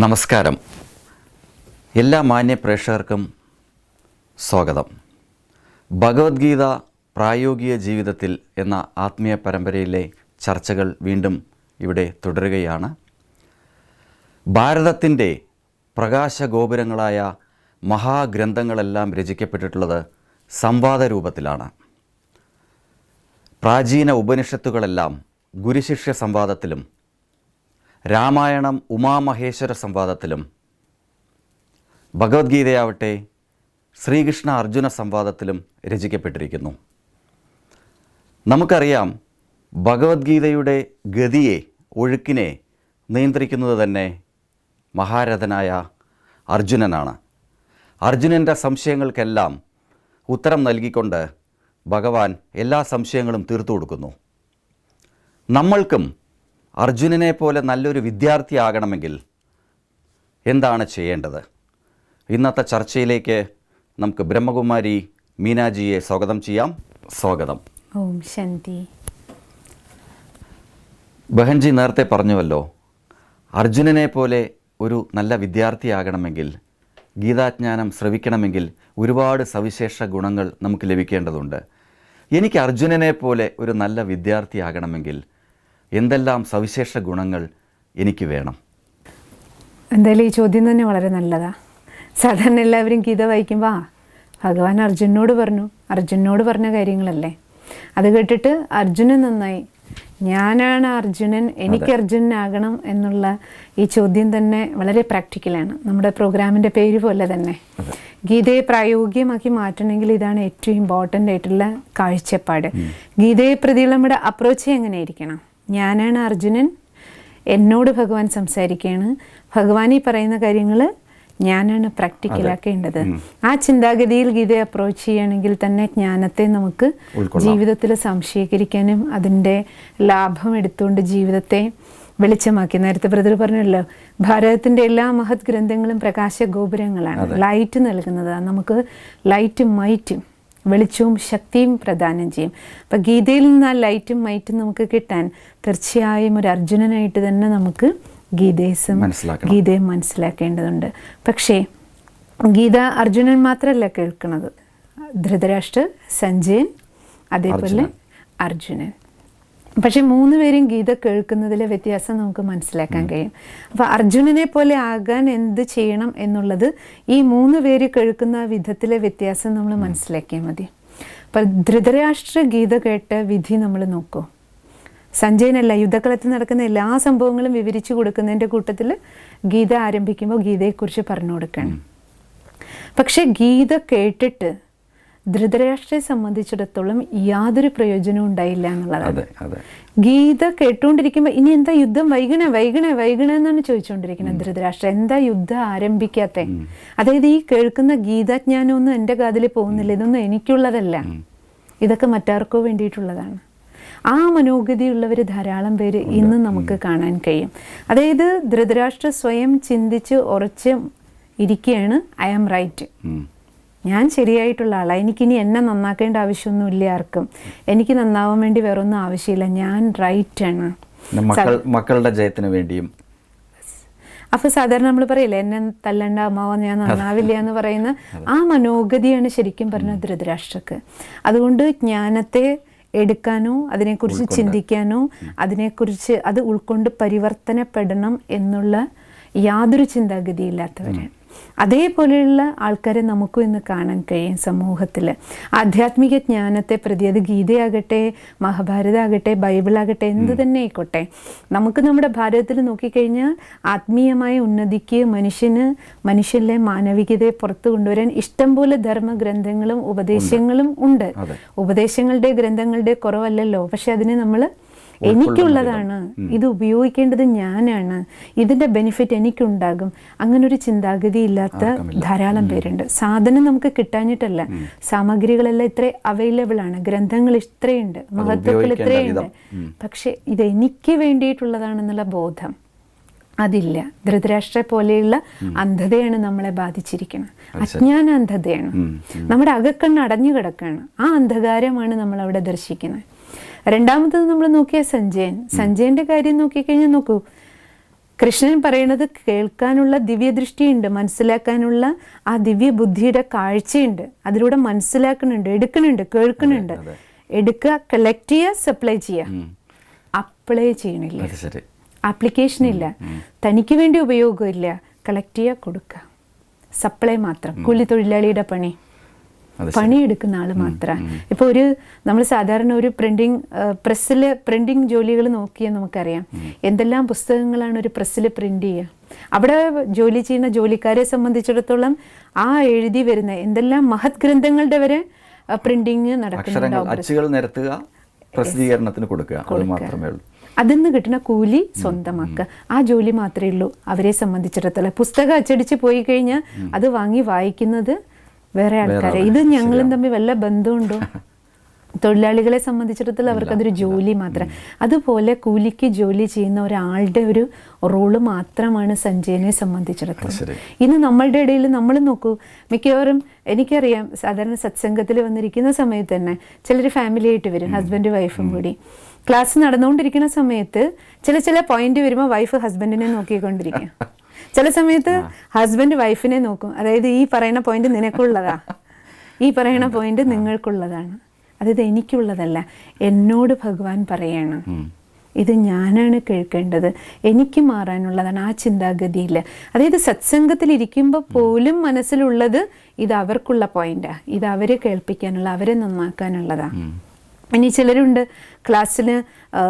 നമസ്കാരം. എല്ലാ മാന്യ പ്രേക്ഷകർക്കും സ്വാഗതം. ഭഗവത്ഗീത പ്രായോഗിക ജീവിതത്തിൽ എന്ന ആത്മീയ പരമ്പരയിലെ ചർച്ചകൾ വീണ്ടും ഇവിടെ തുടരുകയാണ്. ഭാരതത്തിന്റെ പ്രകാശഗോപുരങ്ങളായ മഹാഗ്രന്ഥങ്ങളെല്ലാം രചിക്കപ്പെട്ടിട്ടുള്ളത് സംവാദ രൂപത്തിലാണ്. പ്രാചീന ഉപനിഷത്തുകളെല്ലാം ഗുരുശിഷ്യ സംവാദത്തിലും രാമായണം ഉമാമഹേശ്വര സംവാദത്തിലും. ഭഗവത്ഗീതയാവട്ടെ ശ്രീകൃഷ്ണ അർജുന സംവാദത്തിലും രചിക്കപ്പെട്ടിരിക്കുന്നു. നമുക്കറിയാം ഭഗവത്ഗീതയുടെ ഗതിയെ ഒഴുക്കിനെ നിയന്ത്രിക്കുന്നത് തന്നെ മഹാരഥനായ അർജുനനാണ്. അർജുനന്റെ സംശയങ്ങൾക്കെല്ലാം ഉത്തരം നൽകിക്കൊണ്ട് ഭഗവാൻ എല്ലാ സംശയങ്ങളും തീർത്തു കൊടുക്കുന്നു. നമ്മൾക്കും അർജുനനെ പോലെ നല്ലൊരു വിദ്യാർത്ഥിയാകണമെങ്കിൽ എന്താണ് ചെയ്യേണ്ടത്? ഇന്നത്തെ ചർച്ചയിലേക്ക് നമുക്ക് ബ്രഹ്മകുമാരി മീനാജിയെ സ്വാഗതം ചെയ്യാം. സ്വാഗതം. ഓം ശാന്തി. ബഹൻജി നേരത്തെ പറഞ്ഞുവല്ലോ അർജുനനെ പോലെ ഒരു നല്ല വിദ്യാർത്ഥിയാകണമെങ്കിൽ ഗീതാജ്ഞാനം ശ്രവിക്കണമെങ്കിൽ ഒരുപാട് സവിശേഷ ഗുണങ്ങൾ നമുക്ക് ലഭിക്കേണ്ടതുണ്ട്. എനിക്ക് അർജുനനെ പോലെ ഒരു നല്ല വിദ്യാർത്ഥിയാകണമെങ്കിൽ എന്തെല്ലാം സവിശേഷ ഗുണങ്ങൾ എനിക്ക് വേണം? എന്തായാലും ഈ ചോദ്യം തന്നെ വളരെ നല്ലതാ. സാധാരണ എല്ലാവരും ഗീത വായിക്കുമ്പോൾ ആ ഭഗവാൻ അർജുനോട് പറഞ്ഞു അർജുനോട് പറഞ്ഞ കാര്യങ്ങളല്ലേ? അത് കേട്ടിട്ട് അർജുനൻ നന്നായി. ഞാനാണ് അർജുനൻ എനിക്ക് അർജുനനാകണം എന്നുള്ള ഈ ചോദ്യം തന്നെ വളരെ പ്രാക്ടിക്കലാണ് നമ്മുടെ പ്രോഗ്രാമിന്റെ പേര് പോലെ തന്നെ. ഗീതയെ പ്രായോഗികമാക്കി മാറ്റണമെങ്കിൽ ഇതാണ് ഏറ്റവും ഇമ്പോർട്ടന്റ് ആയിട്ടുള്ള കാഴ്ചപ്പാട്. ഗീതയെ പ്രതിയുള്ള നമ്മുടെ അപ്രോച്ച് എങ്ങനെയായിരിക്കണം? ഞാനാണ് അർജുനൻ. എന്നോട് ഭഗവാൻ സംസാരിക്കുകയാണ്. ഭഗവാൻ ഈ പറയുന്ന കാര്യങ്ങൾ ഞാനാണ് പ്രാക്ടിക്കലാക്കേണ്ടത് ആ ചിന്താഗതിയിൽ ഗീതയെ അപ്രോച്ച് ചെയ്യുകയാണെങ്കിൽ തന്നെ ജ്ഞാനത്തെ നമുക്ക് ജീവിതത്തിൽ സംശയീകരിക്കാനും അതിന്റെ ലാഭം എടുത്തുകൊണ്ട് ജീവിതത്തെ വെളിച്ചമാക്കി. നേരത്തെ ബ്രദർ പറഞ്ഞല്ലോ ഭാരതത്തിന്റെ എല്ലാ മഹത് ഗ്രന്ഥങ്ങളും പ്രകാശ ഗോപുരങ്ങളാണ് ലൈറ്റ് നൽകുന്നത് നമുക്ക് ലൈറ്റും മൈറ്റും വെളിച്ചവും ശക്തിയും പ്രദാനം ചെയ്യും. അപ്പം ഗീതയിൽ നിന്ന് ആ ലൈറ്റും മൈറ്റും നമുക്ക് കിട്ടാൻ തീർച്ചയായും ഒരു അർജുനനായിട്ട് തന്നെ നമുക്ക് ഗീതേസം ഗീതയും ഗീതയെ മനസ്സിലാക്കേണ്ടതുണ്ട്. പക്ഷേ ഗീത അർജുനൻ മാത്രമല്ല കേൾക്കുന്നത്. ധൃതരാഷ്ട്ര സഞ്ജയൻ അതേപോലെ അർജുനൻ. പക്ഷെ മൂന്ന് പേരും ഗീത കേൾക്കുന്നതിലെ വ്യത്യാസം നമുക്ക് മനസ്സിലാക്കാൻ കഴിയും. അപ്പോൾ അർജുനനെ പോലെ ആകാൻ എന്ത് ചെയ്യണം എന്നുള്ളത് ഈ മൂന്ന് പേര് കേൾക്കുന്ന വിധത്തിലെ വ്യത്യാസം നമ്മൾ മനസ്സിലാക്കിയാൽ മതി. അപ്പം ധൃതരാഷ്ട്ര ഗീത കേട്ട വിധി നമ്മൾ നോക്കൂ. സഞ്ജയനല്ല യുദ്ധക്കളത്തിൽ നടക്കുന്ന എല്ലാ സംഭവങ്ങളും വിവരിച്ചു കൊടുക്കുന്നതിന്റെ കൂട്ടത്തിൽ ഗീത ആരംഭിക്കുമ്പോൾ ഗീതയെക്കുറിച്ച് പറഞ്ഞു കൊടുക്കണം പക്ഷെ ഗീത കേട്ടിട്ട് ധൃതരാഷ്ട്രയെ സംബന്ധിച്ചിടത്തോളം യാതൊരു പ്രയോജനവും ഉണ്ടായില്ല എന്നുള്ളതാണ്. ഗീത കേട്ടുകൊണ്ടിരിക്കുമ്പോൾ ഇനി എന്താ യുദ്ധം? വൈകണേ വൈകണേ വൈകണേ എന്നാണ് ചോദിച്ചുകൊണ്ടിരിക്കുന്നത് ധൃതരാഷ്ട്ര. എന്താ യുദ്ധം ആരംഭിക്കാത്ത? അതായത് ഈ കേൾക്കുന്ന ഗീതാജ്ഞാനമൊന്നും എന്റെ കാതിൽ പോകുന്നില്ല. ഇതൊന്നും എനിക്കുള്ളതല്ല. ഇതൊക്കെ മറ്റാർക്കോ വേണ്ടിയിട്ടുള്ളതാണ്. ആ മനോഗതിയുള്ളവർ ധാരാളം പേര് ഇന്ന് നമുക്ക് കാണാൻ കഴിയും. അതായത് ധൃതരാഷ്ട്ര സ്വയം ചിന്തിച്ച് ഉറച്ച് ഇരിക്കുകയാണ് ഐ ആം റൈറ്റ്. ഞാൻ ശരിയായിട്ടുള്ള ആളാണ് എനിക്കിനി എന്നെ നന്നാക്കേണ്ട ആവശ്യമൊന്നുമില്ല ആർക്കും. എനിക്ക് നന്നാവാൻ വേണ്ടി വേറൊന്നും ആവശ്യമില്ല. ഞാൻ റൈറ്റ് ആണ്. മക്കളുടെ ജയത്തിന് വേണ്ടിയും. അപ്പൊ സാധാരണ നമ്മൾ പറയില്ലേ എന്നെ തല്ലണ്ട അമ്മാവോ ഞാൻ നന്നാവില്ല എന്ന് പറയുന്ന ആ മനോഗതിയാണ് ശരിക്കും പറഞ്ഞ ധൃതരാഷ്ട്രക്ക്. അതുകൊണ്ട് ജ്ഞാനത്തെ എടുക്കാനോ അതിനെക്കുറിച്ച് ചിന്തിക്കാനോ അതിനെക്കുറിച്ച് അത് ഉൾക്കൊണ്ട് പരിവർത്തനപ്പെടണം എന്നുള്ള യാതൊരു ചിന്താഗതിയില്ലാത്തവരാണ്. അതേപോലെയുള്ള ആൾക്കാരെ നമുക്കും ഇന്ന് കാണാൻ കഴിയും സമൂഹത്തിൽ. ആധ്യാത്മിക ജ്ഞാനത്തെ പ്രതി അത് ഗീതയാകട്ടെ മഹാഭാരതമാകട്ടെ ബൈബിളാകട്ടെ എന്ത് തന്നെ ആയിക്കോട്ടെ. നമുക്ക് നമ്മുടെ ഭാരതത്തിൽ നോക്കിക്കഴിഞ്ഞാൽ ആത്മീയമായ ഉന്നതിക്ക് മനുഷ്യന് മനുഷ്യരിലെ മാനവികതയെ പുറത്തു കൊണ്ടുവരാൻ ഇഷ്ടംപോലെ ധർമ്മഗ്രന്ഥങ്ങളും ഉപദേശങ്ങളും ഉണ്ട്. ഉപദേശങ്ങളുടെ ഗ്രന്ഥങ്ങളുടെ കുറവല്ലല്ലോ. പക്ഷെ അതിനെ നമ്മൾ എനിക്കുള്ളതാണ്. ഇത് ഉപയോഗിക്കേണ്ടത് ഞാനാണ്. ഇതിന്റെ ബെനിഫിറ്റ് എനിക്കുണ്ടാകും. അങ്ങനെ ഒരു ചിന്താഗതി ഇല്ലാത്ത ധാരാളം പേരുണ്ട്. സാധനം നമുക്ക് കിട്ടാഞ്ഞിട്ടല്ല. സാമഗ്രികളെല്ലാം ഇത്ര അവൈലബിൾ ആണ്. ഗ്രന്ഥങ്ങൾ ഇത്രയുണ്ട്. മഹത്വങ്ങൾ ഇത്രയുണ്ട്. പക്ഷെ ഇത് എനിക്ക് വേണ്ടിയിട്ടുള്ളതാണെന്നുള്ള ബോധം. അതില്ല. ധൃതരാഷ്ട്രെ പോലെയുള്ള അന്ധതയാണ് നമ്മളെ ബാധിച്ചിരിക്കുന്നത് അജ്ഞാന അന്ധതയാണ് നമ്മുടെ അകക്കണ്ണ് അടഞ്ഞു കിടക്കുകയാണ്. ആ അന്ധകാരമാണ് നമ്മൾ അവിടെ ദർശിക്കുന്നത്. രണ്ടാമത്തത് നമ്മൾ നോക്കിയ സഞ്ജയൻ. സഞ്ജയന്റെ കാര്യം നോക്കിക്കഴിഞ്ഞാൽ നോക്കൂ. കൃഷ്ണൻ പറയുന്നത് കേൾക്കാനുള്ള ദിവ്യദൃഷ്ടിയുണ്ട്. മനസ്സിലാക്കാനുള്ള ആ ദിവ്യ ബുദ്ധിയുടെ കാഴ്ചയുണ്ട്. അതിലൂടെ മനസ്സിലാക്കുന്നുണ്ട് എടുക്കുന്നുണ്ട് കേൾക്കുന്നുണ്ട്. എടുക്കുക കളക്ട് ചെയ്യുക സപ്ലൈ ചെയ്യുക. അപ്ലൈ ചെയ്യണില്ല. ആപ്ലിക്കേഷൻ ഇല്ല. തനിക്ക് വേണ്ടി ഉപയോഗമില്ല. കളക്ട് ചെയ്യുക കൊടുക്കുക സപ്ലൈ മാത്രം. കൂലി തൊഴിലാളിയുടെ പണി. പണിയെടുക്കുന്ന ആൾ മാത്രമാണ് ഇപ്പോൾ ഒരു നമ്മൾ സാധാരണ ഒരു പ്രിന്റിങ് പ്രസ്സിൽ പ്രിന്റിങ് ജോലികൾ നോക്കിയാൽ നമുക്കറിയാം. എന്തെല്ലാം പുസ്തകങ്ങളാണ് ഒരു പ്രസ്സിൽ പ്രിന്റ് ചെയ്യുക അവിടെ ജോലി ചെയ്യുന്ന ജോലിക്കാരെ സംബന്ധിച്ചിടത്തോളം ആ എഴുതി വരുന്ന എന്തെല്ലാം മഹത് ഗ്രന്ഥങ്ങളുടെ വരെ പ്രിന്റിങ് നടക്കുന്നുണ്ടാവും. അച്ചുകൾ നിരത്തുക പ്രസിദ്ധീകരണത്തിന് കൊടുക്കുക. അത് മാത്രമേ ഉള്ളൂ. അതിൽ നിന്ന് കിട്ടുന്ന കൂലി സ്വന്തമാക്കുക. ആ ജോലി മാത്രമേ ഉള്ളൂ. അവരെ സംബന്ധിച്ചിടത്തോളം. പുസ്തകം അച്ചടിച്ച് പോയി കഴിഞ്ഞാൽ അത് വാങ്ങി വായിക്കുന്നത് വേറെ ആൾക്കാരെ. ഇത് ഞങ്ങളും തമ്മിൽ വല്ല ബന്ധമുണ്ടോ? തൊഴിലാളികളെ സംബന്ധിച്ചിടത്തോളം അവർക്കതൊരു ജോലി മാത്രം. അതുപോലെ കൂലിക്ക് ജോലി ചെയ്യുന്ന ഒരാളുടെ ഒരു റോൾ മാത്രമാണ് സഞ്ജയനെ സംബന്ധിച്ചിടത്തോളം. ഇന്ന് നമ്മളുടെ ഇടയിൽ നമ്മൾ നോക്കൂ. മിക്കവാറും എനിക്കറിയാം സാധാരണ സത്സംഗത്തിൽ വന്നിരിക്കുന്ന സമയത്ത് തന്നെ ചിലർ ഫാമിലി ആയിട്ട് വരും ഹസ്ബൻഡ് വൈഫും കൂടി. ക്ലാസ് നടന്നുകൊണ്ടിരിക്കുന്ന സമയത്ത് ചില ചില പോയിന്റ് വരുമ്പോൾ വൈഫ് ഹസ്ബൻഡിനെ നോക്കിക്കൊണ്ടിരിക്കും. ചില സമയത്ത് ഹസ്ബൻഡ് വൈഫിനെ നോക്കും. അതായത് ഈ പറയുന്ന പോയിന്റ് നിനക്കുള്ളതാ. ഈ പറയുന്ന പോയിന്റ് നിങ്ങൾക്കുള്ളതാണ്. അതായത് എനിക്കുള്ളതല്ല. എന്നോട് ഭഗവാൻ പറയണം. ഇത് ഞാനാണ് കേൾക്കേണ്ടത്. എനിക്ക് മാറാനുള്ളതാണ്. ആ ചിന്താഗതിയിൽ അതായത് സത്സംഗത്തിൽ ഇരിക്കുമ്പോൾ പോലും മനസ്സിലുള്ളത് ഇത് അവർക്കുള്ള പോയിന്റാ ഇത് അവരെ കേൾപ്പിക്കാനുള്ള അവരെ നന്നാക്കാനുള്ളതാണ് ഇനി ചിലരുണ്ട് ക്ലാസ്സിൽ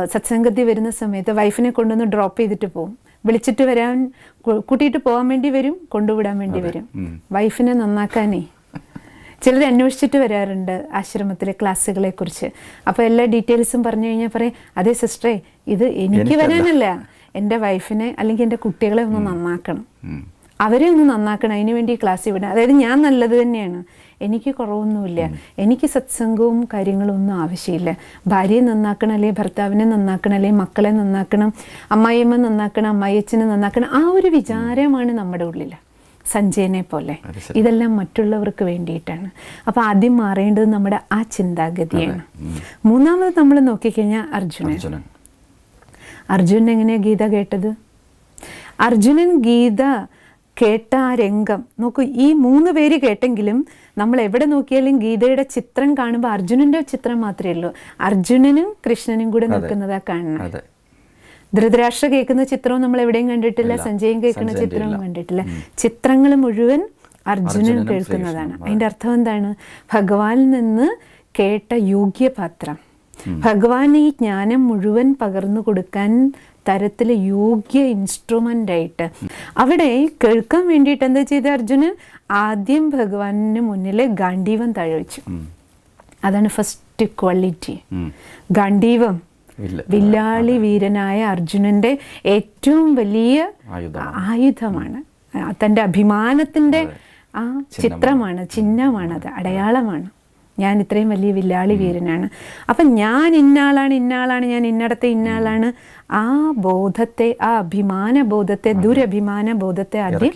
സത്സംഗത്തിൽ വരുന്ന സമയത്ത് വൈഫിനെ കൊണ്ടുവന്ന് ഡ്രോപ്പ് ചെയ്തിട്ട് പോകും വിളിച്ചിട്ട് വരാൻ കൂട്ടിയിട്ട് പോകാൻ വേണ്ടി വരും കൊണ്ടുവിടാൻ വേണ്ടി വരും. വൈഫിനെ നന്നാക്കാനേ. ചിലർ അന്വേഷിച്ചിട്ട് വരാറുണ്ട് ആശ്രമത്തിലെ ക്ലാസ്സുകളെ കുറിച്ച്. അപ്പോൾ എല്ലാ ഡീറ്റെയിൽസും പറഞ്ഞു കഴിഞ്ഞാൽ പറയും അതെ സിസ്റ്ററെ ഇത് എനിക്ക് എനിക്കല്ല." വരാനല്ല. എന്റെ വൈഫിനെ അല്ലെങ്കിൽ എന്റെ കുട്ടികളെ ഒന്ന് നന്നാക്കണം. അവരെ ഒന്ന് നന്നാക്കണം. അതിനുവേണ്ടി വേണ്ടി ക്ലാസ്സിൽ വിടാം അതായത് ഞാൻ നല്ലത് തന്നെയാണ്. എനിക്ക് കുറവൊന്നുമില്ല. എനിക്ക് സത്സംഗവും കാര്യങ്ങളും ഒന്നും ആവശ്യമില്ല. ഭാര്യയെ നന്നാക്കണം അല്ലെങ്കിൽ ഭർത്താവിനെ നന്നാക്കണം അല്ലെങ്കിൽ മക്കളെ നന്നാക്കണം അമ്മായിയമ്മ നന്നാക്കണം അമ്മായിയച്ഛനെ നന്നാക്കണം ആ ഒരു വിചാരമാണ് നമ്മുടെ ഉള്ളിൽ സഞ്ജയനെ പോലെ. ഇതെല്ലാം മറ്റുള്ളവർക്ക് വേണ്ടിയിട്ടാണ്. അപ്പോൾ ആദ്യം മാറേണ്ടത് നമ്മുടെ ആ ചിന്താഗതിയാണ്. മൂന്നാമത് നമ്മൾ നോക്കിക്കഴിഞ്ഞാൽ അർജുനൻ. അർജുനൻ. എങ്ങനെയാണ് എങ്ങനെയാ ഗീത കേട്ടത്? അർജുനൻ ഗീത കേട്ട ആ രംഗം. നോക്കൂ ഈ മൂന്ന് പേര് കേട്ടെങ്കിലും നമ്മൾ എവിടെ നോക്കിയാലും ഗീതയുടെ ചിത്രം കാണുമ്പോൾ അർജുനന്റെ ചിത്രം മാത്രമേ ഉള്ളൂ. അർജുനനും കൃഷ്ണനും കൂടെ നിൽക്കുന്നതാ കാണണം ധൃതരാഷ്ട്ര കേൾക്കുന്ന ചിത്രവും നമ്മൾ എവിടെയും കണ്ടിട്ടില്ല സഞ്ജയും സഞ്ജയൻ കേൾക്കുന്ന ചിത്രവും കണ്ടിട്ടില്ല. ചിത്രങ്ങൾ മുഴുവൻ അർജുനൻ കേൾക്കുന്നതാണ്. അതിന്റെ അതിന്റെ അർത്ഥം എന്താണ്? ഭഗവാനിൽ നിന്ന് കേട്ട യോഗ്യപാത്രം. ഭഗവാൻ ഈ ജ്ഞാനം മുഴുവൻ പകർന്നു കൊടുക്കാൻ തരത്തിൽ യോഗ്യ ഇൻസ്ട്രുമെന്റ് ആയിട്ട് അവിടെ കേൾക്കാൻ വേണ്ടിയിട്ട് എന്താ ചെയ്ത അർജുനൻ ആദ്യം ഭഗവാനിന് മുന്നിൽ ഗാന്ധീവം തഴവിച്ചു അതാണ് ഫസ്റ്റ് ക്വാളിറ്റി ഗാന്ഡീവം. ഗാന്ധീവം വില്ലാളി വീരനായ അർജുനന്റെ ഏറ്റവും വലിയ ആയുധമാണ്. തന്റെ അഭിമാനത്തിന്റെ ആ ചിത്രമാണ് ചിഹ്നമാണ് അത് അടയാളമാണ്. ഞാൻ ഇത്രയും വലിയ വില്ലാളി വീരനാണ്. അപ്പം ഞാൻ ഇന്നാളാണ് ഇന്നാളാണ് ഞാൻ ഇന്നടത്തെ ഇന്നാളാണ്. ആ ബോധത്തെ ആ അഭിമാന ബോധത്തെ ദുരഭിമാന ബോധത്തെ ആദ്യം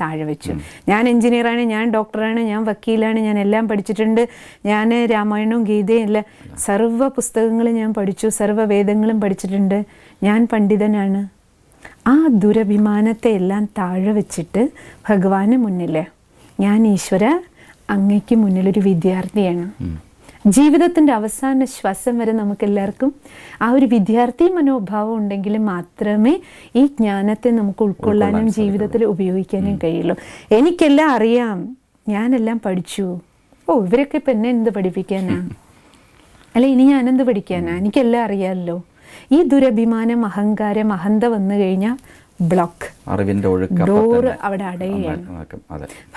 താഴെ വെച്ചു. ഞാൻ എഞ്ചിനീയറാണ് ഞാൻ ഡോക്ടറാണ് ഞാൻ വക്കീലാണ് ഞാൻ എല്ലാം പഠിച്ചിട്ടുണ്ട്. ഞാൻ രാമായണവും ഗീതയും എല്ലാം സർവ പുസ്തകങ്ങളും ഞാൻ പഠിച്ചു സർവ വേദങ്ങളും പഠിച്ചിട്ടുണ്ട്. ഞാൻ പണ്ഡിതനാണ്. ആ ദുരഭിമാനത്തെ എല്ലാം താഴെ വെച്ചിട്ട് ഭഗവാന് മുന്നിൽ ഞാൻ ഈശ്വര അങ്ങയ്ക്ക് മുന്നിലൊരു വിദ്യാർത്ഥിയാണ്. ജീവിതത്തിന്റെ അവസാന ശ്വാസം വരെ നമുക്കെല്ലാവർക്കും ആ ഒരു വിദ്യാർത്ഥി മനോഭാവം ഉണ്ടെങ്കിൽ മാത്രമേ ഈ ജ്ഞാനത്തെ നമുക്ക് ഉൾക്കൊള്ളാനും ജീവിതത്തിൽ ഉപയോഗിക്കാനും കഴിയുള്ളൂ. എനിക്കെല്ലാം അറിയാം. ഞാനെല്ലാം പഠിച്ചു. ഓ ഇവരൊക്കെ ഇപ്പം എന്നെ എന്ത് പഠിപ്പിക്കാനാ? അല്ല ഇനി ഞാനെന്ത് പഠിക്കാനാ? എനിക്കെല്ലാം അറിയാമല്ലോ ഈ ദുരഭിമാനം അഹങ്കാരം അഹന്ത വന്നു കഴിഞ്ഞാൽ ബ്ലോക്ക്. അറിവിന്റെ ഒഴുക്ക് ഡോറ് അവിടെ അടയുകയാണ്.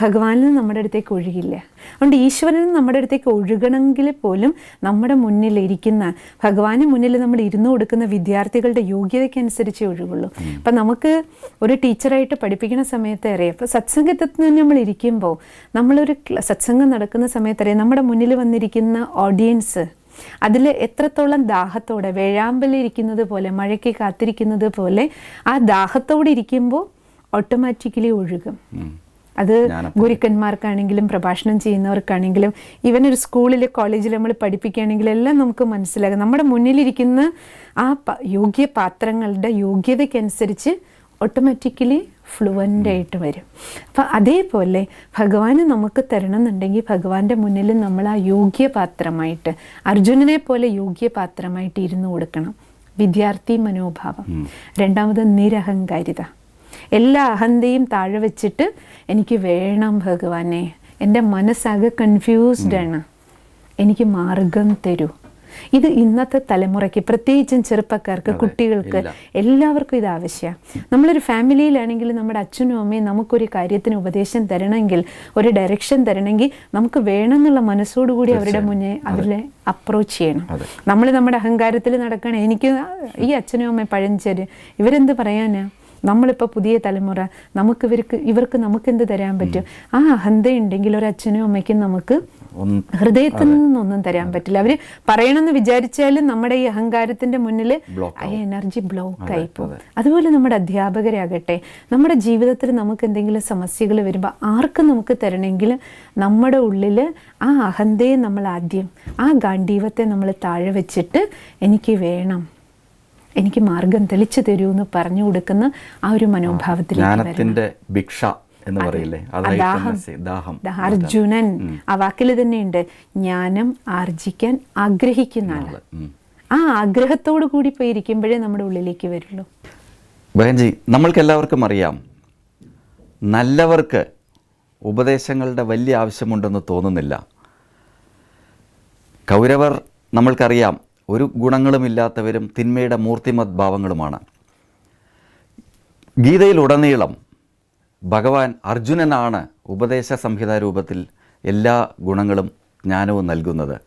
ഭഗവാനിൽ നിന്ന് നമ്മുടെ അടുത്തേക്ക് ഒഴുകില്ല. അതുകൊണ്ട് ഈശ്വരൻ നമ്മുടെ അടുത്തേക്ക് ഒഴുകണമെങ്കിൽ പോലും നമ്മുടെ മുന്നിൽ ഇരിക്കുന്ന ഭഗവാന് മുന്നിൽ നമ്മൾ ഇരുന്നു കൊടുക്കുന്ന വിദ്യാർത്ഥികളുടെ യോഗ്യതയ്ക്കനുസരിച്ചേ ഒഴുകുള്ളൂ. അപ്പം നമുക്ക് ഒരു ടീച്ചറായിട്ട് പഠിപ്പിക്കുന്ന സമയത്ത് അറിയാം. അപ്പോൾ സത്സംഗത്തിൽ നിന്ന് നമ്മൾ ഇരിക്കുമ്പോൾ നമ്മളൊരു സത്സംഗം നടക്കുന്ന സമയത്ത് അറിയാം. നമ്മുടെ മുന്നിൽ വന്നിരിക്കുന്ന ഓഡിയൻസ് അതിൽ എത്രത്തോളം ദാഹത്തോടെ വേഴാമ്പലിരിക്കുന്നത് പോലെ മഴയ്ക്ക് കാത്തിരിക്കുന്നത് പോലെ ആ ദാഹത്തോടെ ഇരിക്കുമ്പോൾ ഓട്ടോമാറ്റിക്കലി ഒഴുകും അത്. ഗുരുക്കന്മാർക്കാണെങ്കിലും പ്രഭാഷണം ചെയ്യുന്നവർക്കാണെങ്കിലും ഇവൻ ഒരു സ്കൂളിൽ കോളേജിൽ നമ്മൾ പഠിപ്പിക്കുകയാണെങ്കിലും എല്ലാം നമുക്ക് മനസ്സിലാകും നമ്മുടെ മുന്നിലിരിക്കുന്ന ആ യോഗ്യ പാത്രങ്ങളുടെ യോഗ്യതയ്ക്കനുസരിച്ച് ഓട്ടോമാറ്റിക്കലി ഫ്ലുവന്റ് ആയിട്ട് വരും. അപ്പം അതേപോലെ ഭഗവാന് നമുക്ക് തരണം എന്നുണ്ടെങ്കിൽ ഭഗവാന്റെ മുന്നിൽ നമ്മൾ ആ യോഗ്യപാത്രമായിട്ട് അർജുനനെ പോലെ യോഗ്യപാത്രമായിട്ട് ഇരുന്ന് കൊടുക്കണം. വിദ്യാർത്ഥി മനോഭാവം. രണ്ടാമത് നിരഹങ്കാരിത. എല്ലാ അഹന്തയും താഴെ വെച്ചിട്ട് എനിക്ക് വേണം ഭഗവാനെ. എന്റെ മനസ്സാകെ കൺഫ്യൂസ്ഡ് ആണ്. എനിക്ക് മാർഗം തരൂ. ഇത് ഇന്നത്തെ തലമുറയ്ക്ക് പ്രത്യേകിച്ചും ചെറുപ്പക്കാർക്ക് കുട്ടികൾക്ക് എല്ലാവർക്കും ഇത് ആവശ്യമാണ് നമ്മളൊരു ഫാമിലിയിലാണെങ്കിൽ നമ്മുടെ അച്ഛനും അമ്മയും നമുക്കൊരു കാര്യത്തിന് ഉപദേശം തരണമെങ്കിൽ ഒരു ഡയറക്ഷൻ തരണമെങ്കിൽ നമുക്ക് വേണമെന്നുള്ള മനസ്സോടുകൂടി അവരുടെ മുന്നേ അവരെ അപ്രോച്ച് ചെയ്യണം. നമ്മൾ നമ്മുടെ അഹങ്കാരത്തിൽ നടക്കണം. എനിക്ക് ഈ അച്ഛനും അമ്മയും പഴഞ്ചര് ഇവരെന്ത് പറയാനാ? നമ്മളിപ്പോൾ പുതിയ തലമുറ നമുക്ക് ഇവർക്ക് ഇവർക്ക് നമുക്ക് എന്ത് തരാൻ പറ്റും? ആ അഹന്തയുണ്ടെങ്കിൽ ഒരു അച്ഛനും അമ്മയ്ക്കും നമുക്ക് ഹൃദയത്തിൽ നിന്നൊന്നും തരാൻ പറ്റില്ല. അവർ പറയണമെന്ന് വിചാരിച്ചാലും നമ്മുടെ ഈ അഹങ്കാരത്തിന്റെ മുന്നിൽ ആ എനർജി ബ്ലോക്ക് ആയി പോകും അതുപോലെ നമ്മുടെ അധ്യാപകരെ ആകട്ടെ നമ്മുടെ ജീവിതത്തിൽ നമുക്ക് എന്തെങ്കിലും സമസ്യകൾ വരുമ്പോൾ ആർക്കും നമുക്ക് തരണമെങ്കിൽ നമ്മുടെ ഉള്ളിൽ ആ അഹന്തയെ നമ്മൾ ആദ്യം ആ ഗാന്ധീവത്തെ നമ്മൾ താഴെ വെച്ചിട്ട് എനിക്ക് വേണം എനിക്ക് മാർഗം തെളിച്ചു തരൂ എന്ന് പറഞ്ഞു കൊടുക്കുന്ന ആ ഒരു മനോഭാവത്തിൽ ഭിക്ഷ എന്ന് പറയില്ലേ? ദാഹം. അർജുനൻ ആ വാക്കിൽ തന്നെയുണ്ട്. ജ്ഞാനം ആർജിക്കാൻ ആഗ്രഹിക്കുന്ന ആൾ. ആ ആഗ്രഹത്തോടു കൂടി പോയി ഇരിക്കുമ്പോഴേ നമ്മുടെ ഉള്ളിലേക്ക് വരുള്ളൂ. ബഹൻജി നമ്മൾക്ക് എല്ലാവർക്കും അറിയാം. നല്ലവർക്ക് ഉപദേശങ്ങളുടെ വലിയ ആവശ്യമുണ്ടെന്ന് തോന്നുന്നില്ല. കൗരവർ നമ്മൾക്കറിയാം ഒരു ഗുണങ്ങളുമില്ലാത്തവരും തിന്മയുടെ മൂർത്തിമത് ഭാവങ്ങളുമാണ് ഗീതയിലുടനീളം ഭഗവാൻ അർജുനനാണ് ഉപദേശ സംഹിത രൂപത്തിൽ എല്ലാ ഗുണങ്ങളും ജ്ഞാനവും നൽകുന്നത്.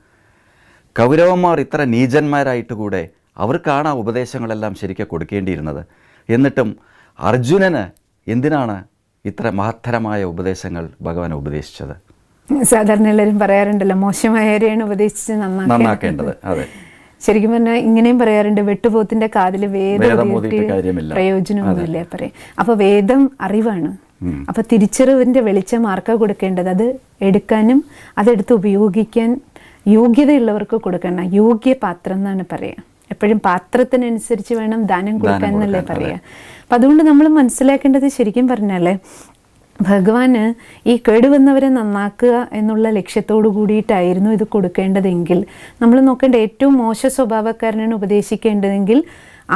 കൗരവന്മാർ ഇത്ര നീചന്മാരായിട്ട് കൂടെ അവർക്കാണ് ആ ഉപദേശങ്ങളെല്ലാം ശരിക്കും കൊടുക്കേണ്ടിയിരുന്നത്. എന്നിട്ടും അർജുനന് എന്തിനാണ് ഇത്ര മഹത്തരമായ ഉപദേശങ്ങൾ ഭഗവാൻ ഉപദേശിച്ചത്? സാധാരണ എല്ലാവരും പറയാറുണ്ടല്ലോ മോശമായവരെയാണ് ഉപദേശിച്ച് നന്നാക്കേണ്ടത്. നന്നാക്കേണ്ടത് അതെ. ശരിക്കും പറഞ്ഞാൽ ഇങ്ങനെയും പറയാറുണ്ട് വെട്ടുപോത്തിന്റെ കാതിൽ വേദം പ്രയോജനമൊന്നുമില്ല പറയാം. അപ്പൊ വേദം അറിവാണ്. അപ്പൊ തിരിച്ചറിവിന്റെ വെളിച്ചം ആർക്കാ കൊടുക്കേണ്ടത്? അത് എടുക്കാനും അതെടുത്ത് ഉപയോഗിക്കാൻ യോഗ്യതയുള്ളവർക്ക് കൊടുക്കണം. യോഗ്യ പാത്രം എന്നാണ് പറയാ. എപ്പോഴും പാത്രത്തിനനുസരിച്ച് വേണം ദാനം കൊടുക്കാൻ എന്നല്ലേ പറയാ. അപ്പൊ അതുകൊണ്ട് നമ്മൾ മനസ്സിലാക്കേണ്ടത് ശരിക്കും പറഞ്ഞാലേ ഭഗവാന് ഈ കേടുവന്നവരെ നന്നാക്കുക എന്നുള്ള ലക്ഷ്യത്തോടു കൂടിയിട്ടായിരുന്നു ഇത് കൊടുക്കേണ്ടതെങ്കിൽ നമ്മൾ നോക്കേണ്ട ഏറ്റവും മോശ സ്വഭാവക്കാരനാണ് ഉപദേശിക്കേണ്ടതെങ്കിൽ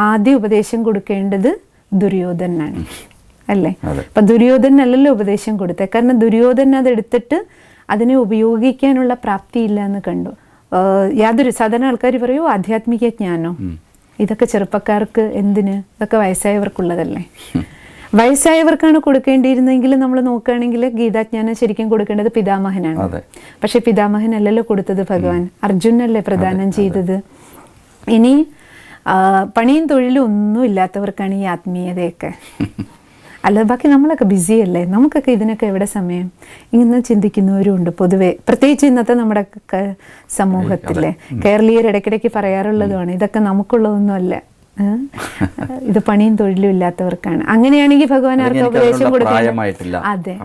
ആദ്യ ഉപദേശം കൊടുക്കേണ്ടത് ദുര്യോധനാണ്. അല്ലേ. അപ്പൊ ദുര്യോധനല്ലല്ലോ ഉപദേശം കൊടുത്തേ. കാരണം ദുര്യോധന അത് എടുത്തിട്ട് അതിനെ ഉപയോഗിക്കാനുള്ള പ്രാപ്തിയില്ല എന്ന് കണ്ടു. യാതൊരു സാധാരണ ആൾക്കാർ പറയൂ ആധ്യാത്മിക ജ്ഞാനോ. ഇതൊക്കെ ചെറുപ്പക്കാർക്ക് എന്തിന്? ഇതൊക്കെ വയസ്സായവർക്കുള്ളതല്ലേ? വയസ്സായവർക്കാണ് കൊടുക്കേണ്ടിയിരുന്നെങ്കിൽ നമ്മൾ നോക്കുകയാണെങ്കിൽ ഗീതാജ്ഞാനം ശരിക്കും കൊടുക്കേണ്ടത് പിതാമഹനാണ്. പക്ഷെ പിതാമഹനല്ലല്ലോ കൊടുത്തത് ഭഗവാൻ. അർജുനല്ലേ പ്രദാനം ചെയ്തത്. ഇനി പണിയും തൊഴിലും ഒന്നും ഇല്ലാത്തവർക്കാണ് ഈ ആത്മീയതയൊക്കെ. അല്ല ബാക്കി നമ്മളൊക്കെ ബിസി അല്ലേ നമുക്കൊക്കെ ഇതിനൊക്കെ എവിടെ സമയം? ഇങ്ങനെ ചിന്തിക്കുന്നവരും ഉണ്ട് പൊതുവെ. പ്രത്യേകിച്ച് ഇന്നത്തെ നമ്മുടെ സമൂഹത്തിലെ. കേരളീയർ ഇടയ്ക്കിടയ്ക്ക് പറയാറുള്ളതുമാണ് ഇതൊക്കെ നമുക്കുള്ളതൊന്നുമല്ല. ഏ? ഇത് പണിയും തൊഴിലും ഇല്ലാത്തവർക്കാണ്. അങ്ങനെയാണെങ്കിൽ ഭഗവാൻ അവർക്ക് ഉപദേശം കൊടുക്കാൻ അതെ.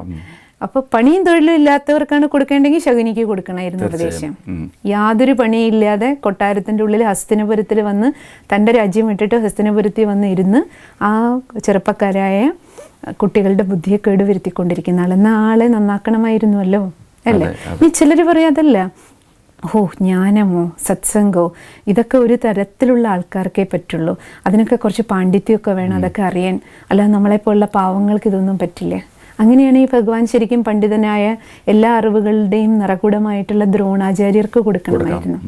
അപ്പൊ പണിയും തൊഴിലും ഇല്ലാത്തവർക്കാണ് കൊടുക്കേണ്ടെങ്കിൽ ശകുനിക്ക് കൊടുക്കണമായിരുന്നു ഉപദേശം യാതൊരു ഇല്ലാതെ കൊട്ടാരത്തിന്റെ ഉള്ളിൽ ഹസ്തിനപുരത്തിൽ വന്ന് തന്റെ രാജ്യം വിട്ടിട്ട് ഹസ്തിനപുരത്തിൽ വന്ന് ഇരുന്ന് ആ ചെറുപ്പക്കാരായ കുട്ടികളുടെ ബുദ്ധിയെ കേടുവരുത്തിക്കൊണ്ടിരിക്കുന്ന ആൾ എന്ന ആളെ നന്നാക്കണമായിരുന്നുവല്ലോ. അല്ലേ. ഇനി ചിലർ പറയാതല്ല ഓ ജ്ഞാനമോ സത്സംഗോ ഇതൊക്കെ ഒരു തരത്തിലുള്ള ആൾക്കാർക്കേ പറ്റുള്ളൂ. അതിനൊക്കെ കുറച്ച് പാണ്ഡിത്യമൊക്കെ വേണം അതൊക്കെ അറിയാൻ. അല്ലാതെ നമ്മളെപ്പോലുള്ള പാവങ്ങൾക്ക് ഇതൊന്നും പറ്റില്ല. അങ്ങനെയാണ് ഈ ഭഗവാൻ ശരിക്കും പണ്ഡിതനായ എല്ലാ അറിവുകളുടെയും നിറകൂടമായിട്ടുള്ള ദ്രോണാചാര്യർക്ക് കൊടുക്കണമായിരുന്നു.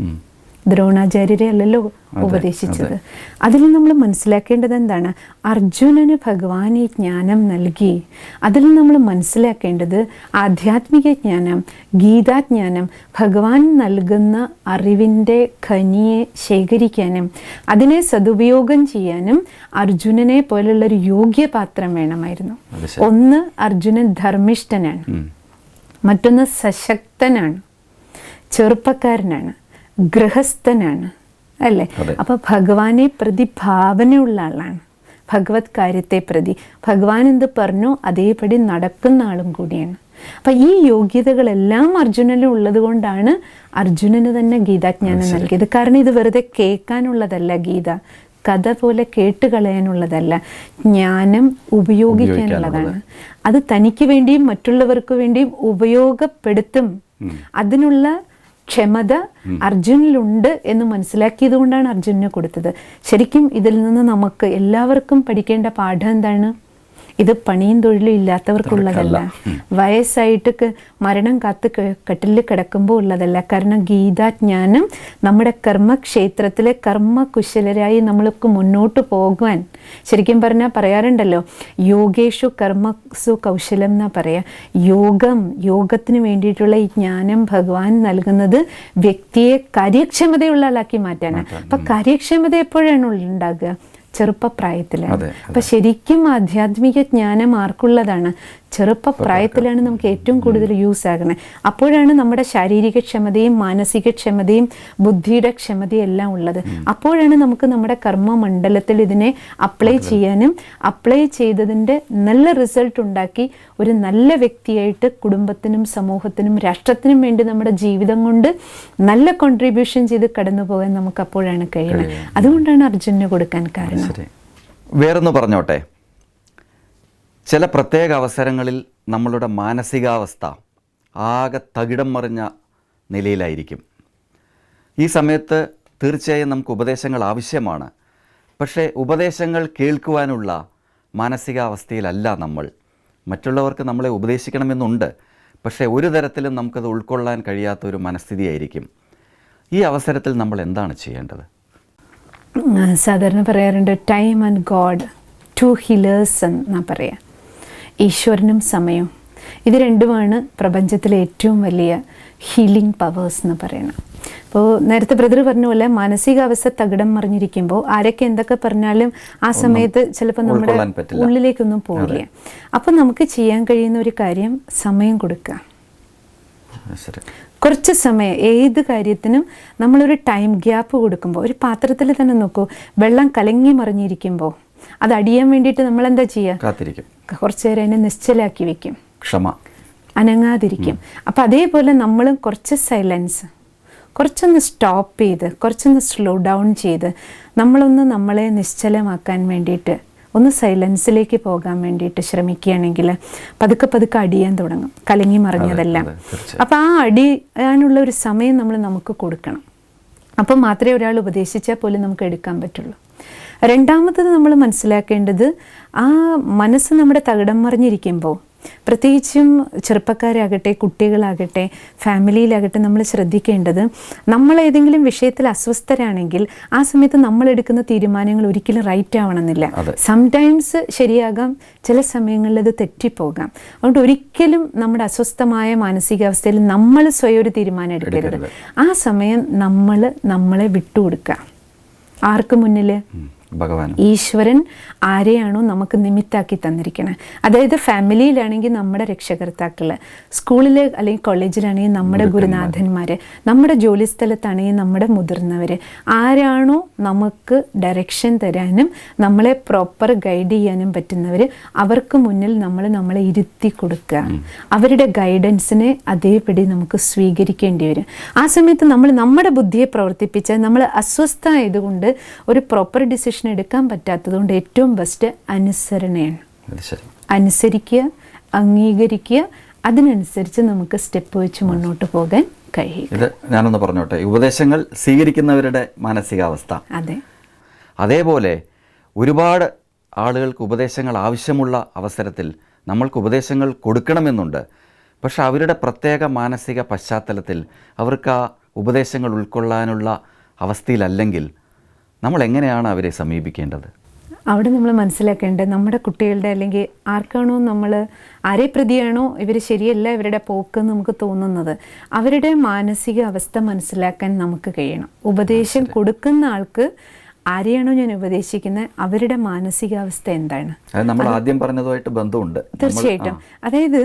ദ്രോണാചാര്യരെ അല്ലല്ലോ ഉപദേശിച്ചത്. അതിൽ നമ്മൾ മനസ്സിലാക്കേണ്ടത് എന്താണ്? അർജുനന് ഭഗവാൻ ഈ ജ്ഞാനം നൽകി. അതിൽ നമ്മൾ മനസ്സിലാക്കേണ്ടത് ആധ്യാത്മിക ജ്ഞാനം ഗീതാജ്ഞാനം ഭഗവാൻ നൽകുന്ന അറിവിന്റെ ഖനിയെ ശേഖരിക്കാനും അതിനെ സദുപയോഗം ചെയ്യാനും അർജുനനെ പോലുള്ളൊരു യോഗ്യപാത്രം വേണമായിരുന്നു. ഒന്ന് അർജുനൻ ധർമ്മിഷ്ഠനാണ്. മറ്റൊന്ന് സശക്തനാണ്. ചെറുപ്പക്കാരനാണ്. ഗൃഹസ്ഥനാണ് അല്ലേ? അപ്പോൾ അപ്പൊ ഭഗവാനെ പ്രതി ഭാവനയുള്ള ആളാണ്. ഭഗവത് കാര്യത്തെ പ്രതി. ഭഗവാൻ എന്ത് പറഞ്ഞു? അതേപടി നടക്കുന്ന ആളും കൂടിയാണ്. അപ്പൊ ഈ യോഗ്യതകളെല്ലാം അർജുനനിൽ ഉള്ളത് കൊണ്ടാണ് അർജുനന് തന്നെ ഗീതാജ്ഞാനം നൽകിയത്. കാരണം ഇത് വെറുതെ കേൾക്കാനുള്ളതല്ല ഗീത. കഥ പോലെ കേട്ട് കളയാനുള്ളതല്ല. ജ്ഞാനം ഉപയോഗിക്കാനുള്ളതാണ്. അത് തനിക്ക് വേണ്ടിയും മറ്റുള്ളവർക്ക് വേണ്ടിയും ഉപയോഗപ്പെടുത്തും. അതിനുള്ള ക്ഷമത അർജുനിലുണ്ട് എന്ന് മനസ്സിലാക്കിയത് കൊണ്ടാണ് അർജുനന് കൊടുത്തത്. ശരിക്കും ഇതിൽ നിന്ന് നമുക്ക് എല്ലാവർക്കും പഠിക്കേണ്ട പാഠം എന്താണ്? ഇത് പണിയും തൊഴിലും ഇല്ലാത്തവർക്കുള്ളതല്ല. വയസ്സായിട്ട് മരണം കാത്ത് കെട്ടിൽ കിടക്കുമ്പോൾ ഉള്ളതല്ല. കാരണം ഗീതാജ്ഞാനം നമ്മുടെ കർമ്മക്ഷേത്രത്തിലെ കർമ്മകുശലരായി നമ്മൾക്ക് മുന്നോട്ട് പോകുവാൻ. ശരിക്കും പറഞ്ഞാൽ പറയാറുണ്ടല്ലോ യോഗേഷു കർമ്മസു കൗശലം എന്നാ പറയാ. യോഗം യോഗത്തിന് വേണ്ടിയിട്ടുള്ള ഈ ജ്ഞാനം ഭഗവാൻ നൽകുന്നത് വ്യക്തിയെ കാര്യക്ഷമതയുള്ള ആളാക്കി മാറ്റാനാണ്. അപ്പൊ കാര്യക്ഷമത എപ്പോഴാണ് ഉണ്ടാകുക ചെറുപ്പപ്രായത്തിലാണ്. അപ്പൊ ശരിക്കും ആധ്യാത്മിക ജ്ഞാനം ആർക്കുള്ളതാണ്? ചെറുപ്പപ്രായത്തിലാണ് നമുക്ക് ഏറ്റവും കൂടുതൽ യൂസ് ആകുന്നത് അപ്പോഴാണ് നമ്മുടെ ശാരീരിക ക്ഷമതയും മാനസിക ക്ഷമതയും ബുദ്ധിയുടെ ക്ഷമതയും എല്ലാം ഉള്ളത്. അപ്പോഴാണ് നമുക്ക് നമ്മുടെ കർമ്മ മണ്ഡലത്തിൽ ഇതിനെ അപ്ലൈ ചെയ്യാനും അപ്ലൈ ചെയ്തതിന്റെ നല്ല റിസൾട്ട് ഉണ്ടാക്കി ഒരു നല്ല വ്യക്തിയായിട്ട് കുടുംബത്തിനും സമൂഹത്തിനും രാഷ്ട്രത്തിനും വേണ്ടി നമ്മുടെ ജീവിതം കൊണ്ട് നല്ല കോൺട്രിബ്യൂഷൻ ചെയ്ത് കടന്നു പോകാൻ നമുക്ക് അപ്പോഴാണ് കഴിയുന്നത്. അതുകൊണ്ടാണ് അർജുനന് കൊടുക്കാൻ കാരണം. വേറൊന്ന് പറഞ്ഞോട്ടെ? ചില പ്രത്യേക അവസരങ്ങളിൽ നമ്മളുടെ മാനസികാവസ്ഥ ആകെ തകിടം മറിഞ്ഞ നിലയിലായിരിക്കും. ഈ സമയത്ത് തീർച്ചയായും നമുക്ക് ഉപദേശങ്ങൾ ആവശ്യമാണ്. പക്ഷേ ഉപദേശങ്ങൾ കേൾക്കുവാനുള്ള മാനസികാവസ്ഥയിലല്ല നമ്മൾ. മറ്റുള്ളവർക്ക് നമ്മളെ ഉപദേശിക്കണമെന്നുണ്ട്. പക്ഷേ ഒരു തരത്തിലും നമുക്കത് ഉൾക്കൊള്ളാൻ കഴിയാത്ത ഒരു മനസ്ഥിതിയായിരിക്കും. ഈ അവസരത്തിൽ നമ്മൾ എന്താണ് ചെയ്യേണ്ടത്? സാധാരണ പറയാറുണ്ട് time and god two healers എന്നാ പറയാ. ഈശ്വരനും സമയവും ഇത് രണ്ടുമാണ് പ്രപഞ്ചത്തിലെ ഏറ്റവും വലിയ ഹീലിംഗ് പവേഴ്സ് എന്ന് പറയുന്നത്. അപ്പോൾ നേരത്തെ ബ്രദർ പറഞ്ഞ പോലെ മാനസികാവസ്ഥ തകിടം മറിഞ്ഞിരിക്കുമ്പോൾ ആരൊക്കെ എന്തൊക്കെ പറഞ്ഞാലും ആ സമയത്ത് ചിലപ്പോൾ നമ്മുടെ ഉള്ളിലേക്കൊന്നും പോകില്ല അപ്പോൾ നമുക്ക് ചെയ്യാൻ കഴിയുന്ന ഒരു കാര്യം സമയം കൊടുക്കുക. കുറച്ച് സമയം ഏത് കാര്യത്തിനും നമ്മളൊരു ടൈം ഗ്യാപ്പ് കൊടുക്കുമ്പോൾ ഒരു പാത്രത്തിൽ തന്നെ നോക്കൂ വെള്ളം കലങ്ങി മറിഞ്ഞിരിക്കുമ്പോൾ അത് അടിയാൻ വേണ്ടിയിട്ട് നമ്മൾ എന്താ ചെയ്യുക കാത്തിരിക്കും. കുറച്ച് നേരം അതിനെ നിശ്ചലാക്കി വെക്കും. ക്ഷമ. അനങ്ങാതിരിക്കും. അപ്പം അതേപോലെ നമ്മളും കുറച്ച് സൈലൻസ് കുറച്ചൊന്ന് സ്റ്റോപ്പ് ചെയ്ത് കുറച്ചൊന്ന് സ്ലോ ഡൗൺ ചെയ്ത് നമ്മളൊന്ന് നമ്മളെ നിശ്ചലമാക്കാൻ വേണ്ടിയിട്ട് ഒന്ന് സൈലൻസിലേക്ക് പോകാൻ വേണ്ടിയിട്ട് ശ്രമിക്കുകയാണെങ്കിൽ പതുക്കെ പതുക്കെ അടിയാൻ തുടങ്ങും. കലങ്ങി മറിഞ്ഞതെല്ലാം. അപ്പം ആ അടിയാനുള്ള ഒരു സമയം നമ്മൾ നമുക്ക് കൊടുക്കണം. അപ്പം മാത്രമേ ഒരാൾ ഉപദേശിച്ചാൽ പോലും നമുക്ക് എടുക്കാൻ പറ്റുള്ളൂ. രണ്ടാമത്തത് നമ്മൾ മനസ്സിലാക്കേണ്ടത് ആ മനസ്സ് നമ്മുടെ തകിടം മറിഞ്ഞിരിക്കുമ്പോൾ പ്രത്യേകിച്ചും ചെറുപ്പക്കാരാകട്ടെ കുട്ടികളാകട്ടെ ഫാമിലിയിലാകട്ടെ നമ്മൾ ശ്രദ്ധിക്കേണ്ടത് നമ്മൾ ഏതെങ്കിലും വിഷയത്തിൽ അസ്വസ്ഥരാണെങ്കിൽ ആ സമയത്ത് നമ്മൾ എടുക്കുന്ന തീരുമാനങ്ങൾ ഒരിക്കലും റൈറ്റ് ആവണമെന്നില്ല. സംടൈംസ് ശരിയാകാം ചില സമയങ്ങളിൽ അത് തെറ്റിപ്പോകാം അതുകൊണ്ട് ഒരിക്കലും നമ്മുടെ അസ്വസ്ഥമായ മാനസികാവസ്ഥയിൽ നമ്മൾ സ്വയം ഒരു തീരുമാനം എടുക്കരുത്. ആ സമയം നമ്മൾ നമ്മളെ വിട്ടുകൊടുക്കുക ആർക്ക് മുന്നിൽ. ഭഗവാൻ ഈശ്വരൻ ആരെയാണോ നമുക്ക് നിമിത്താക്കി തന്നിരിക്കുന്നത് അതായത് ഫാമിലിയിലാണെങ്കിൽ നമ്മുടെ രക്ഷകർത്താക്കൾ സ്കൂളിൽ അല്ലെങ്കിൽ കോളേജിലാണെങ്കിൽ നമ്മുടെ ഗുരുനാഥന്മാർ നമ്മുടെ ജോലി സ്ഥലത്താണെങ്കിൽ നമ്മുടെ മുതിർന്നവർ ആരാണോ നമുക്ക് ഡയറക്ഷൻ തരാനും നമ്മളെ പ്രോപ്പർ ഗൈഡ് ചെയ്യാനും പറ്റുന്നവർ അവർക്ക് മുന്നിൽ നമ്മൾ നമ്മളെ ഇരുത്തി കൊടുക്കുക അവരുടെ ഗൈഡൻസിനെ അതേപടി നമുക്ക് സ്വീകരിക്കേണ്ടി വരും. ആ സമയത്ത് നമ്മൾ നമ്മുടെ ബുദ്ധിയെ പ്രവർത്തിപ്പിച്ച് നമ്മൾ അസ്വസ്ഥ ആയതുകൊണ്ട് ഒരു പ്രോപ്പർ ഡിസിഷൻ എടുക്കാൻ പറ്റാത്തതുകൊണ്ട് ഏറ്റവും ബെസ്റ്റ് അനുസരണയാണ്. അനുസരിക്കുക അംഗീകരിക്കുക അതിനനുസരിച്ച് നമുക്ക് സ്റ്റെപ്പ് വെച്ച് മുന്നോട്ട് പോകാൻ കഴിയും ഇത് ഞാനൊന്ന് പറഞ്ഞോട്ടെ. ഉപദേശങ്ങൾ സ്വീകരിക്കുന്നവരുടെ മാനസികാവസ്ഥ. അതെ. അതേപോലെ ഒരുപാട് ആളുകൾക്ക് ഉപദേശങ്ങൾ ആവശ്യമുള്ള അവസരത്തിൽ നമ്മൾക്ക് ഉപദേശങ്ങൾ കൊടുക്കണമെന്നുണ്ട്. പക്ഷെ അവരുടെ പ്രത്യേക മാനസിക പശ്ചാത്തലത്തിൽ അവർക്ക് ആ ഉപദേശങ്ങൾ ഉൾക്കൊള്ളാനുള്ള അവസ്ഥയിലല്ലെങ്കിൽ നമ്മൾ എങ്ങനെയാണ് അവരെ സമീപിക്കേണ്ടത്? അവിടെ നമ്മൾ മനസ്സിലാക്കേണ്ടത് നമ്മുടെ കുട്ടികളുടെ അല്ലെങ്കിൽ ആർക്കാണോ നമ്മൾ ആരെ പ്രതിയാണോ ഇവർ ശരിയല്ല ഇവരുടെ പോക്ക് എന്ന് നമുക്ക് തോന്നുന്നത്. അവരുടെ മാനസിക അവസ്ഥ മനസ്സിലാക്കാൻ നമുക്ക് കഴിയണം. ഉപദേശം കൊടുക്കുന്ന ആൾക്ക് ആരെയാണോ ഞാൻ ഉപദേശിക്കുന്നത്? അവരുടെ മാനസികാവസ്ഥ എന്താണ്? നമ്മൾ ആദ്യം പറഞ്ഞതുമായിട്ട് ബന്ധമുണ്ട്. തീർച്ചയായിട്ടും. അതായത്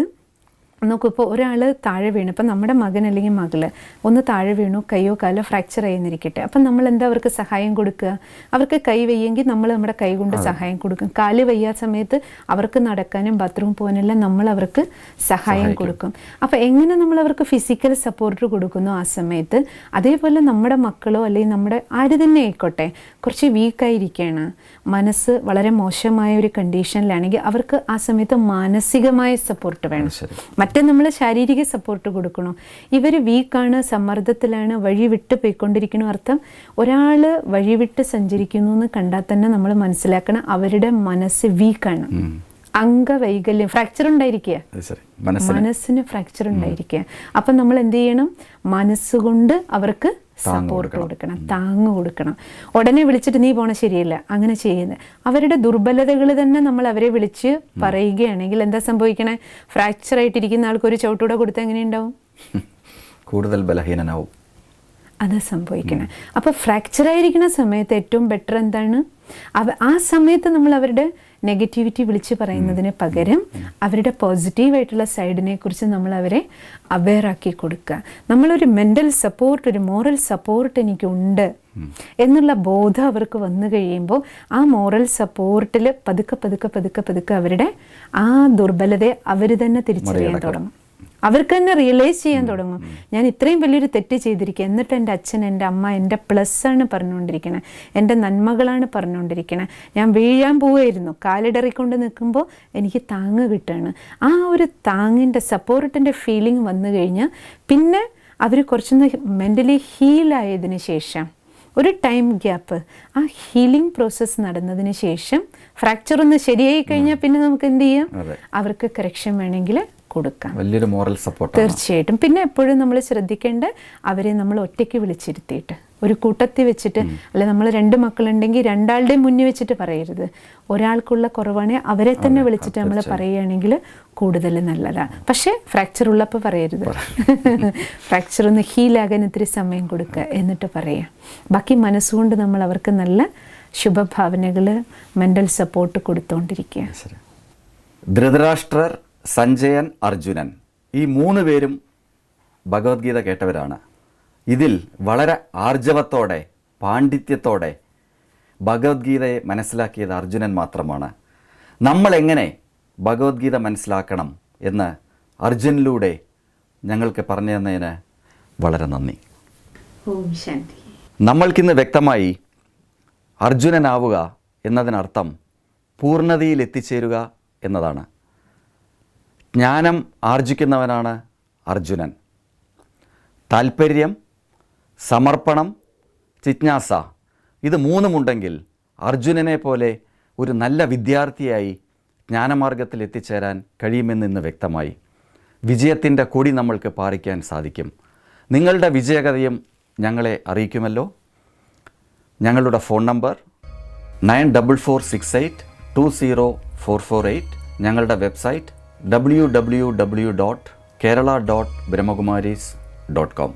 നോക്കൂ ഇപ്പോൾ ഒരാൾ താഴെ വീണു ഇപ്പം നമ്മുടെ മകൻ അല്ലെങ്കിൽ മകൾ ഒന്ന് താഴെ വീണു കൈയോ കാലോ ഫ്രാക്ചർ ആയെന്നിരിക്കട്ടെ. അപ്പം നമ്മൾ എന്താ അവർക്ക് സഹായം കൊടുക്കുക? അവർക്ക് കൈ വയ്യെങ്കിൽ നമ്മൾ നമ്മുടെ കൈ കൊണ്ട് സഹായം കൊടുക്കും. കാൽ വയ്യാത്ത സമയത്ത് അവർക്ക് നടക്കാനും ബാത്റൂം പോകാനെല്ലാം നമ്മൾ അവർക്ക് സഹായം കൊടുക്കും. അപ്പം എങ്ങനെ നമ്മൾ അവർക്ക് ഫിസിക്കൽ സപ്പോർട്ട് കൊടുക്കുന്നു ആ സമയത്ത്? അതേപോലെ നമ്മുടെ മക്കളോ അല്ലെങ്കിൽ നമ്മുടെ ആര് തന്നെ ആയിക്കോട്ടെ കുറച്ച് വീക്കായിരിക്കുകയാണ് മനസ്സ് വളരെ മോശമായ ഒരു കണ്ടീഷനിലാണെങ്കിൽ അവർക്ക് ആ സമയത്ത് മാനസികമായ സപ്പോർട്ട് വേണം. മറ്റേ നമ്മൾ ശാരീരിക സപ്പോർട്ട് കൊടുക്കണം? ഇവർ വീക്കാണ് സമ്മർദ്ദത്തിലാണ് വഴി വിട്ട് പോയിക്കൊണ്ടിരിക്കണോ അർത്ഥം ഒരാൾ വഴി വിട്ട് സഞ്ചരിക്കുന്നു എന്ന് കണ്ടാൽ തന്നെ നമ്മൾ മനസ്സിലാക്കണം അവരുടെ മനസ്സ് വീക്കാണ് അംഗവൈകല്യം ഫ്രാക്ചർ ഉണ്ടായിരിക്കുക മനസ്സിന്. മനസ്സിന് ഫ്രാക്ചർ ഉണ്ടായിരിക്കുക അപ്പം നമ്മൾ എന്ത് ചെയ്യണം? മനസ്സുകൊണ്ട് അവർക്ക് സപ്പോർട്ട് കൊടുക്കണം. താങ്ങ് കൊടുക്കണം. ഉടനെ വിളിച്ചിട്ട് നീ പോണ ശരിയല്ല. അങ്ങനെ ചെയ്യുന്നത് അവരുടെ ദുർബലതകൾ തന്നെ നമ്മൾ അവരെ വിളിച്ച് പറയുകയാണെങ്കിൽ എന്താ സംഭവിക്കണേ? ഫ്രാക്ചർ ആയിട്ടിരിക്കുന്ന ആൾക്ക് ഒരു ചവിട്ടൂടെ കൊടുത്താൽ എങ്ങനെയുണ്ടാവും? കൂടുതൽ ബലഹീനനാവും. അത് സംഭവിക്കണം. അപ്പോൾ ഫ്രാക്ചർ ആയിരിക്കുന്ന സമയത്ത് ഏറ്റവും ബെറ്റർ എന്താണ്? അവ ആ സമയത്ത് നമ്മൾ അവരുടെ നെഗറ്റിവിറ്റി വിളിച്ച് പറയുന്നതിന് പകരം അവരുടെ പോസിറ്റീവായിട്ടുള്ള സൈഡിനെ കുറിച്ച് നമ്മൾ അവരെ അവെയറാക്കി കൊടുക്കുക. നമ്മളൊരു മെന്റൽ സപ്പോർട്ട് ഒരു മോറൽ സപ്പോർട്ട് എനിക്കുണ്ട് എന്നുള്ള ബോധം അവർക്ക് വന്നു കഴിയുമ്പോൾ ആ മോറൽ സപ്പോർട്ടിൽ പതുക്കെ പതുക്കെ പതുക്കെ പതുക്കെ അവരുടെ ആ ദുർബലതയെ അവർ തന്നെ തിരിച്ചറിയാൻ തുടങ്ങും. അവർക്ക് തന്നെ റിയലൈസ് ചെയ്യാൻ തുടങ്ങും. ഞാൻ ഇത്രയും വലിയൊരു തെറ്റ് ചെയ്തിരിക്കുക. എന്നിട്ട് എന്റെ അച്ഛൻ എന്റെ അമ്മ എന്റെ പ്ലസ് ആണ് പറഞ്ഞുകൊണ്ടിരിക്കണേ. എന്റെ നന്മകളാണ് പറഞ്ഞുകൊണ്ടിരിക്കണേ. ഞാൻ വീഴാൻ പോവുമായിരുന്നു കാലിടറിക്കൊണ്ട് നിൽക്കുമ്പോൾ എനിക്ക് താങ്ങ് കിട്ടുകയാണ്. ആ ഒരു താങ്ങിന്റെ സപ്പോർട്ടിന്റെ ഫീലിംഗ് വന്നു കഴിഞ്ഞാൽ പിന്നെ അവർ കുറച്ചൊന്ന് മെന്റലി ഹീലായതിന് ശേഷം ഒരു ടൈം ഗ്യാപ്പ് ആ ഹീലിംഗ് പ്രോസസ്സ് നടന്നതിന് ശേഷം ഫ്രാക്ചർ ഒന്ന് ശരിയായി കഴിഞ്ഞാൽ പിന്നെ നമുക്ക് എന്ത് ചെയ്യാം? അവർക്ക് കറക്ഷൻ വേണമെങ്കിൽ കൊടുക്കാം. വലിയൊരു മോറൽ സപ്പോർട്ട് തീർച്ചയായിട്ടും. പിന്നെ എപ്പോഴും നമ്മൾ ശ്രദ്ധിക്കേണ്ട അവരെ നമ്മൾ ഒറ്റയ്ക്ക് വിളിച്ചിരുത്തിയിട്ട്. ഒരു കൂട്ടത്തിൽ വെച്ചിട്ട് അല്ലെ നമ്മൾ രണ്ട് മക്കളുണ്ടെങ്കിൽ രണ്ടാളുടെയും മുന്നിൽ വെച്ചിട്ട് പറയരുത്. ഒരാൾക്കുള്ള കുറവാണെങ്കിൽ അവരെ തന്നെ വിളിച്ചിട്ട് നമ്മൾ പറയുകയാണെങ്കിൽ കൂടുതൽ നല്ലതാണ് പക്ഷേ ഫ്രാക്ചർ ഉള്ളപ്പോൾ പറയരുത്. ഫ്രാക്ചർ ഒന്ന് ഹീലാകാൻ ഇത്തിരി സമയം കൊടുക്കുക എന്നിട്ട് പറയാം. ബാക്കി മനസ്സുകൊണ്ട് നമ്മൾ അവർക്ക് നല്ല ശുഭഭാവനകൾ മെന്റൽ സപ്പോർട്ട് കൊടുത്തുകൊണ്ടിരിക്കുക ധൃതരാഷ്ട്രർ സഞ്ജയൻ അർജുനൻ. ഈ മൂന്ന് പേരും ഭഗവത്ഗീത കേട്ടവരാണ്. ഇതിൽ വളരെ ആർജവത്തോടെ പാണ്ഡിത്യത്തോടെ ഭഗവത്ഗീതയെ മനസ്സിലാക്കിയത് അർജുനൻ മാത്രമാണ്. നമ്മൾ എങ്ങനെ ഭഗവത്ഗീത മനസ്സിലാക്കണം എന്ന് അർജുനിലൂടെ ഞങ്ങൾക്ക് പറഞ്ഞു തന്നതിന് വളരെ നന്ദി. നമ്മൾക്കിന്ന് വ്യക്തമായി അർജുനനാവുക എന്നതിനർത്ഥം പൂർണതയിൽ എത്തിച്ചേരുക എന്നതാണ്. ജ്ഞാനം ആർജിക്കുന്നവനാണ് അർജുനൻ. താൽപ്പര്യം സമർപ്പണം ജിജ്ഞാസ. ഇത് മൂന്നുമുണ്ടെങ്കിൽ അർജുനനെ പോലെ ഒരു നല്ല വിദ്യാർത്ഥിയായി ജ്ഞാനമാർഗത്തിൽ എത്തിച്ചേരാൻ കഴിയുമെന്ന് ഇന്ന് വ്യക്തമായി. വിജയത്തിന്റെ കൊടി നമ്മൾക്ക് പാറിക്കാൻ സാധിക്കും. നിങ്ങളുടെ വിജയകഥയും ഞങ്ങളെ അറിയിക്കുമല്ലോ. ഞങ്ങളുടെ phone number nine double four six eight two zero four four eight. ഞങ്ങളുടെ website W W W dot Kerala dot Brahmakumaris dot com